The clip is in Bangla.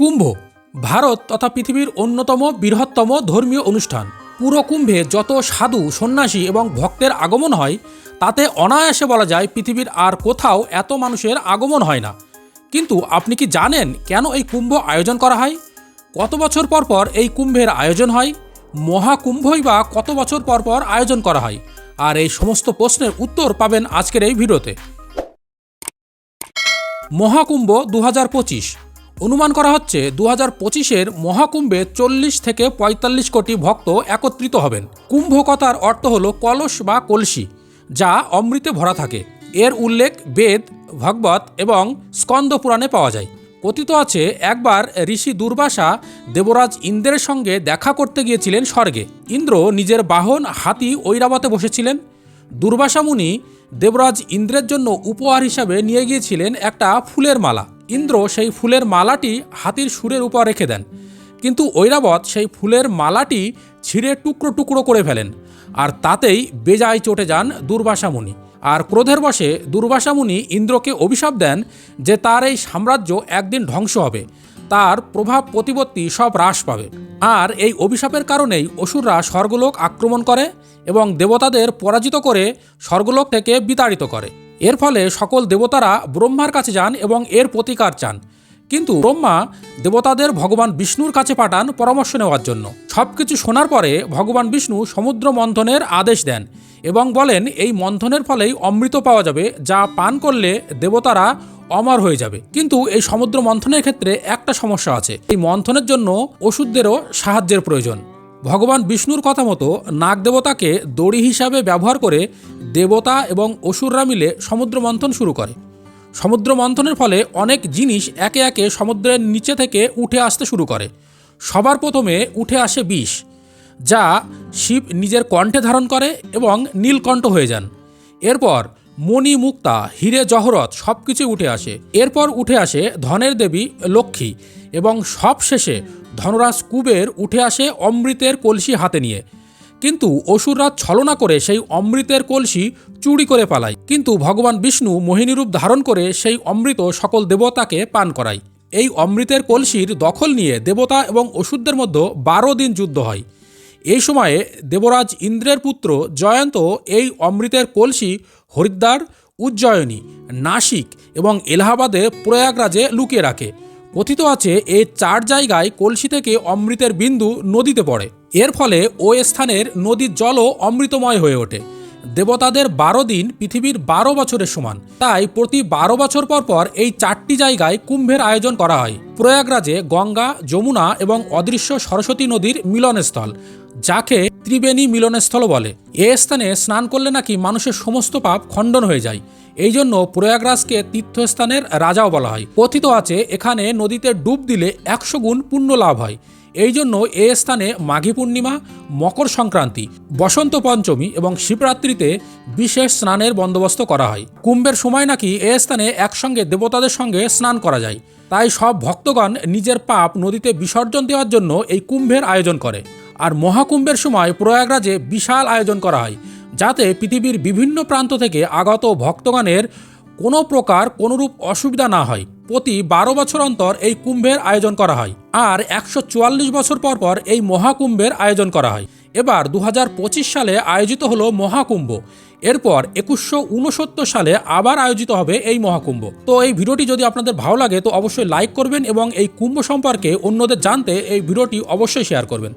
কুম্ভ, ভারত তথা পৃথিবীর অন্যতম বৃহত্তম ধর্মীয় অনুষ্ঠান। পুরো কুম্ভে যত সাধু, সন্ন্যাসী এবং ভক্তের আগমন হয়, তাতে অনায়াসে বলা যায় পৃথিবীর আর কোথাও এত মানুষের আগমন হয় না। কিন্তু আপনি কি জানেন কেন এই কুম্ভ আয়োজন করা হয়? কত বছর পর পর এই কুম্ভের আয়োজন হয়? মহাকুম্ভই বা কত বছর পর পর আয়োজন করা হয়? আর এই সমস্ত প্রশ্নের উত্তর পাবেন আজকের এই ভিডিওতে। মহাকুম্ভ দু হাজার পঁচিশ অনুমান করা হচ্ছে দু হাজার পঁচিশের মহাকুম্ভে চল্লিশ থেকে পঁয়তাল্লিশ কোটি ভক্ত একত্রিত হবেন। কুম্ভ কথার অর্থ হল কলস বা কলসি, যা অমৃতে ভরা থাকে। এর উল্লেখ বেদ, ভগবত এবং স্কন্দ পুরাণে পাওয়া যায়। কথিত আছে, একবার ঋষি দুর্বাসা দেবরাজ ইন্দ্রের সঙ্গে দেখা করতে গিয়েছিলেন স্বর্গে। ইন্দ্র নিজের বাহন হাতি ঐরাবতে বসেছিলেন। দুর্বাসা মুনি দেবরাজ ইন্দ্রের জন্য উপহার হিসাবে নিয়ে গিয়েছিলেন একটা ফুলের মালা। ইন্দ্র সেই ফুলের মালাটি হাতির সুরের উপর রেখে দেন। কিন্তু ঐরাবত সেই ফুলের মালাটি ছিঁড়ে টুকরো টুকরো করে ফেলেন আর তাতেই বেজায় চটে যান দুর্বাসা মুনি আর ক্রোধের বশে দুর্বাসা মুনি ইন্দ্রকে অভিশাপ দেন যে তার এই সাম্রাজ্য একদিন ধ্বংস হবে। তার প্রভাব প্রতিপত্তি সব হ্রাস পাবে। আর এই অভিশাপের কারণেই অসুররা স্বর্গলোক আক্রমণ করে এবং দেবতাদের পরাজিত করে স্বর্গলোক থেকে বিতাড়িত করে। এর ফলে সকল দেবতারা ব্রহ্মার কাছে যান এবং এর প্রতিকার চান। কিন্তু ব্রহ্মা দেবতাদের ভগবান বিষ্ণুর কাছে পাঠান পরামর্শ নেওয়ার জন্য। সব কিছু শোনার পরে ভগবান বিষ্ণু সমুদ্র মন্থনের আদেশ দেন এবং বলেন, এই মন্থনের ফলেই অমৃত পাওয়া যাবে, যা পান করলে দেবতারা অমর হয়ে যাবে। কিন্তু এই সমুদ্র মন্থনের ক্ষেত্রে একটা সমস্যা আছে। এই মন্থনের জন্য ওষুধদেরও সাহায্যের প্রয়োজন। ভগবান বিষ্ণুর কথা মতো নাগ দেবতাকে দড়ি হিসাবে ব্যবহার করে দেবতা এবং অসুররা মিলে সমুদ্র মন্থন শুরু করে। সমুদ্র মন্থনের ফলে অনেক জিনিস একে একে সমুদ্রের নিচে থেকে উঠে আসতে শুরু করে। সবার প্রথমে উঠে আসে বিষ, যা শিব নিজের কণ্ঠে ধারণ করে এবং নীলকণ্ঠ হয়ে যান। এরপর মণি মুক্তা, হিরে জহরত সব কিছুই উঠে আসে। এরপর উঠে আসে ধনের দেবী লক্ষ্মী এবং সব শেষে ধনরাজ কুবের উঠে আসে অমৃতের কলসি হাতে নিয়ে। কিন্তু অসুররা ছলনা করে সেই অমৃতের কলসি চুরি করে পালায়। কিন্তু ভগবান বিষ্ণু মোহিনী রূপ ধারণ করে সেই অমৃত সকল দেবতাকে পান করায়। এই অমৃতের কলসির দখল নিয়ে দেবতা এবং অসুরদের মধ্যে বারো দিন যুদ্ধ হয়। এই সময়ে দেবরাজ ইন্দ্রের পুত্র জয়ন্ত এই অমৃতের কলসি হরিদ্বার, উজ্জয়িনী, নাসিক এবং এলাহাবাদে প্রয়াগরাজে লুকিয়ে রাখে। কথিত আছে এই চার জায়গায় কলসি থেকে অমৃতের বিন্দু নদীতে পড়ে। এর ফলে ওই স্থানের নদীর জলও অমৃতময় হয়ে ওঠে। দেবতাদের বারো দিন পৃথিবীর বারো বছরের সমান। তাই প্রতি বারো বছর পর পর এই চারটি জায়গায় কুম্ভের আয়োজন করা হয়। প্রয়াগরাজে গঙ্গা, যমুনা এবং অদৃশ্য সরস্বতী নদীর মিলনস্থল, যাকে ত্রিবেণী মিলনস্থল বলে। এ স্থানে স্নান করলে নাকি মানুষের সমস্ত পাপ খণ্ডন হয়ে যায়। এই জন্য প্রয়াগরাজকে তীর্থস্থানের রাজাও বলা হয়। কথিত আছে, এখানে নদীতে ডুব দিলে একশো গুণ পুণ্য লাভ হয়। এই জন্য এ স্থানে মাঘী পূর্ণিমা, মকর সংক্রান্তি, বসন্ত পঞ্চমী এবং শিবরাত্রিতে বিশেষ স্নানের বন্দোবস্ত করা হয়। কুম্ভের সময় নাকি এ স্থানে একসঙ্গে দেবতাদের সঙ্গে স্নান করা যায়। তাই সব ভক্তগণ নিজের পাপ নদীতে বিসর্জন দেওয়ার জন্য এই কুম্ভের আয়োজন করে। আর মহাকুম্ভের সময় প্রয়াগরাজে বিশাল আয়োজন করা হয়, যাতে পৃথিবীর বিভিন্ন প্রান্ত থেকে আগত ভক্তগণের কোনো প্রকার কোনোরূপ অসুবিধা না হয়। প্রতি বারো বছর অন্তর এই কুম্ভের আয়োজন করা হয় আর একশো চুয়াল্লিশ বছর পর পর এই মহাকুম্ভের আয়োজন করা হয়। এবার দু হাজার পঁচিশ সালে আয়োজিত হলো মহাকুম্ভ। এরপর একুশশো সালে আবার আয়োজিত হবে এই মহাকুম্ভ। তো এই ভিডিওটি যদি আপনাদের ভালো লাগে তো অবশ্যই লাইক করবেন এবং এই কুম্ভ সম্পর্কে অন্যদের জানতে এই ভিডিওটি অবশ্যই শেয়ার করবেন।